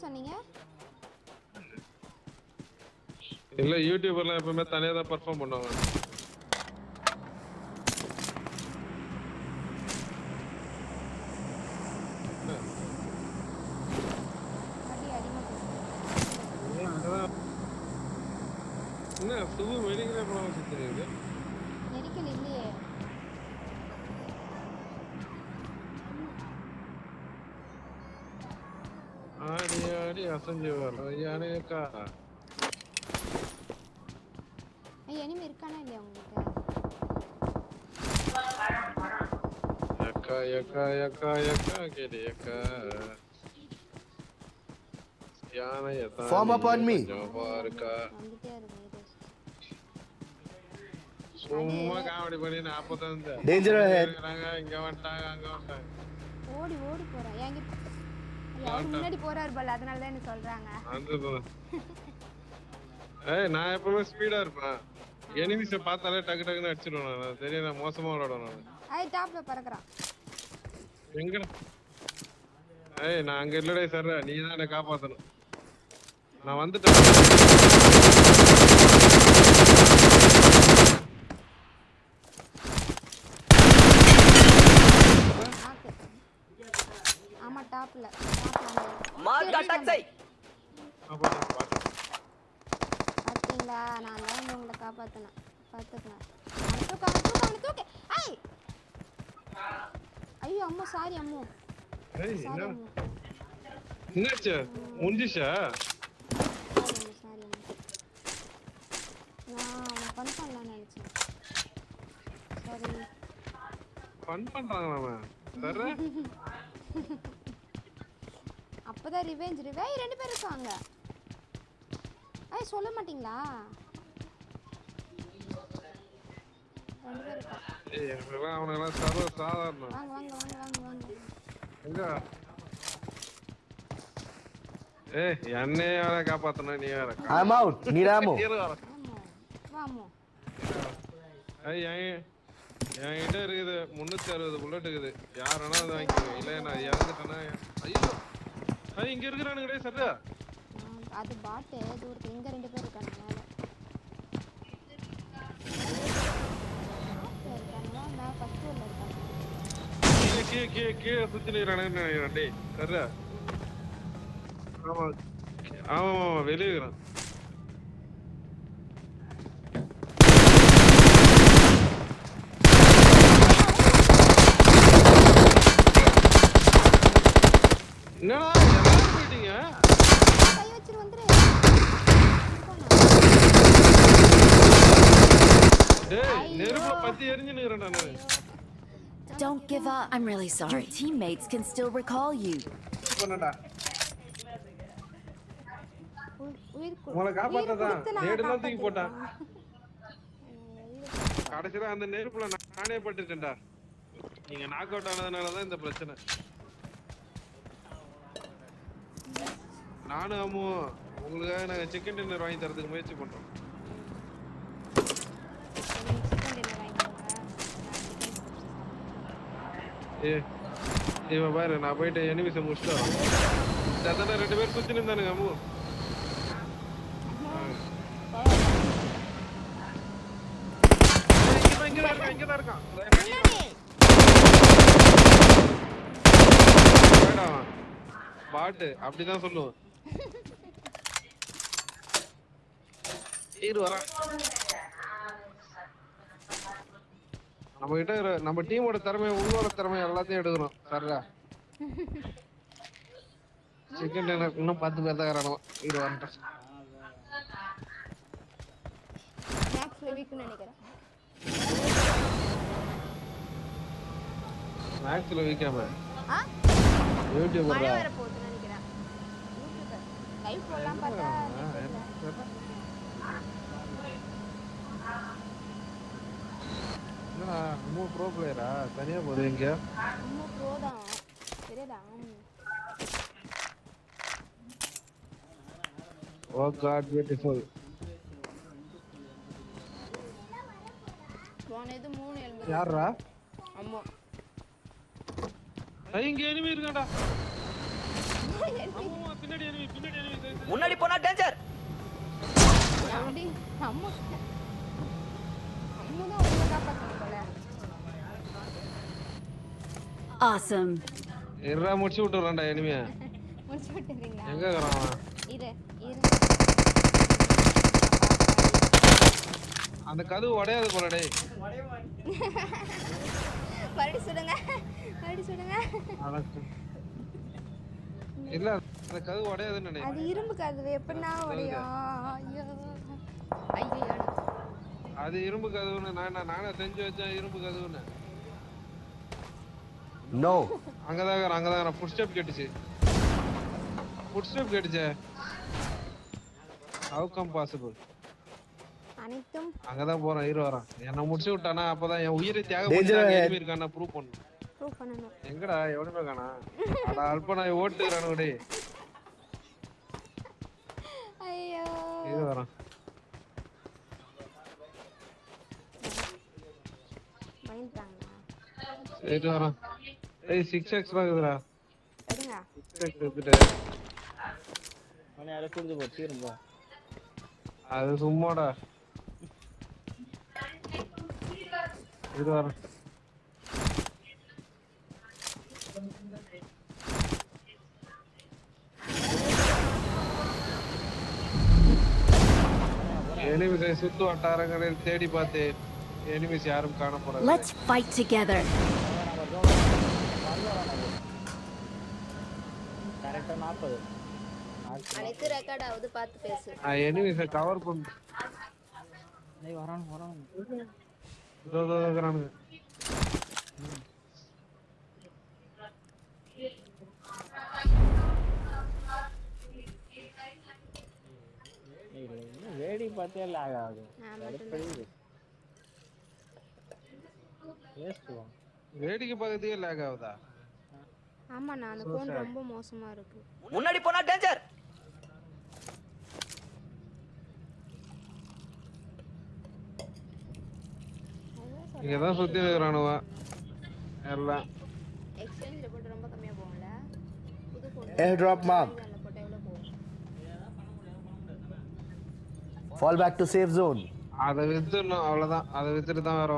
சொன்னீங்க? இல்ல யூடியூபர்லாம் எப்பவுமே தனியா தான் பெர்ஃபார்ம் பண்ணுவாங்க. அடி அடிமை ஏன் அதான் என்ன சுகு மெடிக்கலே போடாம சுத்துறீங்க நெரிக்கல் இல்லையே ஆடி ஆடி அசஞ்சு வர யானைக்கா ஐய் எனிமே இருக்கானா இல்லையா உங்களுக்கு எக்கா எக்கா எக்கா எக்கா கேடி எக்கா யானைய Form up on me. பாருக்கா வந்துட்டே இருக்கும் இரு. சும்மா காமெடி பண்ணி நாற்பத்தஞ்சு Danger ahead. இங்க வந்துட்டாங்க அங்க வந்துட்டாங்க ஓடி ஓடி போறா என்கிட்ட ஐயா, அவரு முன்னாடி போறாரு போல அதனால தான் என்ன சொல்றாங்க. ஏய் நான் எப்பவுமே ஸ்பீடா இருப்பேன். எனிமிஸை பார்த்தாலே டக்கு டக்குன்னு அடிச்சிடுவேன் நான். தெரியும் நான் மோசமா விளையாடுவேன் நான். ஐய் டாப்ல பறக்குறான். எங்கடா? ஏய் நான் அங்க இல்லடே சார் நீ தான் என்னை காப்பாத்தணும். நான் வந்துட்டேன். ஆமா டாப்ல மார்க் அட்டாக் செய் பாத்தீங்களா? நான் தான் உங்களை காப்பாத்தணும் பாத்துக்கலாம் தூக்க தூக்க அவனை தூக்க ஐய் ஐயோ அம்மா சாரி அம்மா. என்னாச்சு? முடிஞ்சிச்சா நான் ஃபன் பண்ணலாம்னு நினைச்சேன். சரி. ஃபன் பண்றாங்க மாமா சரி அப்பதான் ரிவெஞ்ச் ரிவே ரெண்டு பேர் இருக்காங்க. ஐய் சொல்ல மாட்டீங்களா? ரெண்டு பேர் இருக்கா? ஏய் இவங்கெல்லாம் அவனெல்லாம் சர்வ சாதாரணம். வாங்க வாங்க வாங்க வாங்க வாங்க. எங்க? ஏய் என்னைய வேற காப்பாத்தணும் நீ வேற. வாமோ என்கிட்ட இருக்குது முன்னூத்தி அறுபது புல்லட் இருக்குது. யார் வேணா அதை வாங்கிக்கோங்க இல்ல நான் இறந்துட்டேன்னா ஐயோ. ஐய் இங்க இருக்கிறானுங்களே சரியா ஆ, அது பாட்டு தூரத்து இங்க ரெண்டு பேர் இருக்காங்க மேல இருக்காங்க மேல ஃபர்ஸ்ட் ஃப்ளோர்ல இருக்காங்க. கீழே கீழே கீழே கீழே சுத்தி நிற்கிறானுன்னு நினைக்கிறேன் டேய் சரியா ஆமா ஆமா வெளியே இருக்கிறான். என்னடா போயிட்டீங்க கை வச்சிரு வந்துரு டேய் நெருப்புல பத்தி எரிஞ்சு நிக்கிறேன் நானு Don't give up. I'm really sorry. Your teammates can still recall you. பண்ணடா உங்களை காப்பாத்ததான் நேடுலாம் தூக்கி போட்டான். கடைசியில அந்த நெருப்புல நான் நானே பட்டுட்டேன்டா நீங்க நாக் அவுட் ஆனதுனாலதான் இந்த பிரச்சனை நானும் அம்மு உங்களுக்காக நாங்க சிக்கன் டின்னர் வாங்கி தரதுக்கு முயற்சி chicken ஏ இவன் பாரு நான் போயிட்டு எனிமிஸை முடிச்சுட்டு அதானே ரெண்டு பேரும் சுத்தி நின்றானுங்க அம்மு. இங்கதான் இங்கதான் இருக்கான் இங்கதான் இருக்கான் வேண்டாம் அவன். பாட்டு அப்படிதான் சொல்லுவோம். இரு வரேன் நம்ம கிட்ட நம்ம டீமோட திறமை உங்களோட திறமை எல்லாத்தையும் எடுக்கணும். சரிடா. சிக்கன் டின்னர் இன்னும் பத்து பேர் தான் இருக்கிறானோ இரு வரேன் Snacks ல weak னு நினைக்கிறேன் மேக்ஸ்ல வைக்காம ஆ? போடலாம் பார்த்தா. என்னடா ரொம்ப ப்ரோ பிளேயரா தனியா போகுது இங்க. அம்மா pro தான். தெரியாதா. ஓ காட் பியூட்டிஃபுல் போன இது மூணு எலும்பு யாரா அம்மா. இங்க எனிமி இருக்காடா அம்மா பின்னாடி enemy, பின்னாடி enemy, சரி, சரி. முன்னாடி போனா டேஞ்சர் Awesome. இருடா, முடிச்சு விட்டுறேன்டா எனிமிய முடிச்சு விட்டுறீங்களா? எங்க இருக்கிறான்? இரு இரு. அந்த கதவு உடையாது போல டேய். மறுபடி சுடுங்க மறுபடி சுடுங்க அட- இல்ல அந்த கதவு உடையாதுன்னு நினைக்கிறேன். அது இரும்பு கதவு எப்படின்னா உடையும். ஐயோ. ஐயோ அது இரும்பு கதவுன்னு நான் நான் செஞ்சு வச்சேன் இரும்பு கதவுன்னு. No. அங்கதான் அங்கதான். ஃபுட் ஸ்டெப் கேட்டுச்சு. ஃபுட் ஸ்டெப் கேட்டுச்சே. ஹவு கம் பாசிபிள் அனைத்தும் அங்கதான் போறான் ஹீரோ வரான். என்ன முடிச்சு விட்டானா அப்பதான் என் உயிரை தியாகம் பண்ணி இருக்கானா ப்ரூவ் பண்ணு ப்ரூவ் பண்ணணும் எங்கடா எவனுமே காணா? அட அல்ப நான் ஓட்டுறானு டேய். ஐயோ. ஹீரோ வரான் பயந்துட்டாங்களா சரி வரான் ஏய் சிக்ஸ் எக்ஸ் இருக்குதுடா. எடுங்க. சிக்ஸ் எக்ஸ் எடுத்துட்டு. அவனை யாரோ குடிச்சு போட்டு தீரும்பா அது சும்மாடா. இது வரான் எனிமிஸை சுத்து வட்டாரங்களில் தேடி பார்த்து எனிமிஸ் யாரும் காணப்படவில்லை. Let's fight together. கரெக்டாக நாற்பது அனைத்து ரெக்கார்ட் ஆகுது பார்த்து பேசு. நான் எனிமிஸை கவர் பண்ண டேய் வரான் வரான் இதோ இதோ பார்த்தே லாக் ஆகுது நான் பேசுவோம் வேடிக்கை பார்க்கறதுக்கே லேக் ஆகுதா ஆமாண்ணா அந்த ஃபோன் ரொம்ப மோசமா இருக்கு முன்னாடி போனா டேஞ்சர் இங்க தான் சுத்தி இருக்கிறானுவ எல்லாம் எக்ஸ்சேஞ்சில் போட்டு ரொம்ப கம்மியா போகும்ல புது ஃபோன் Airdrop mark. அந்த fall back to safe zone அதை வித்துடணும் அவ்வளவுதான். அதை வித்துட்டு தான் வேற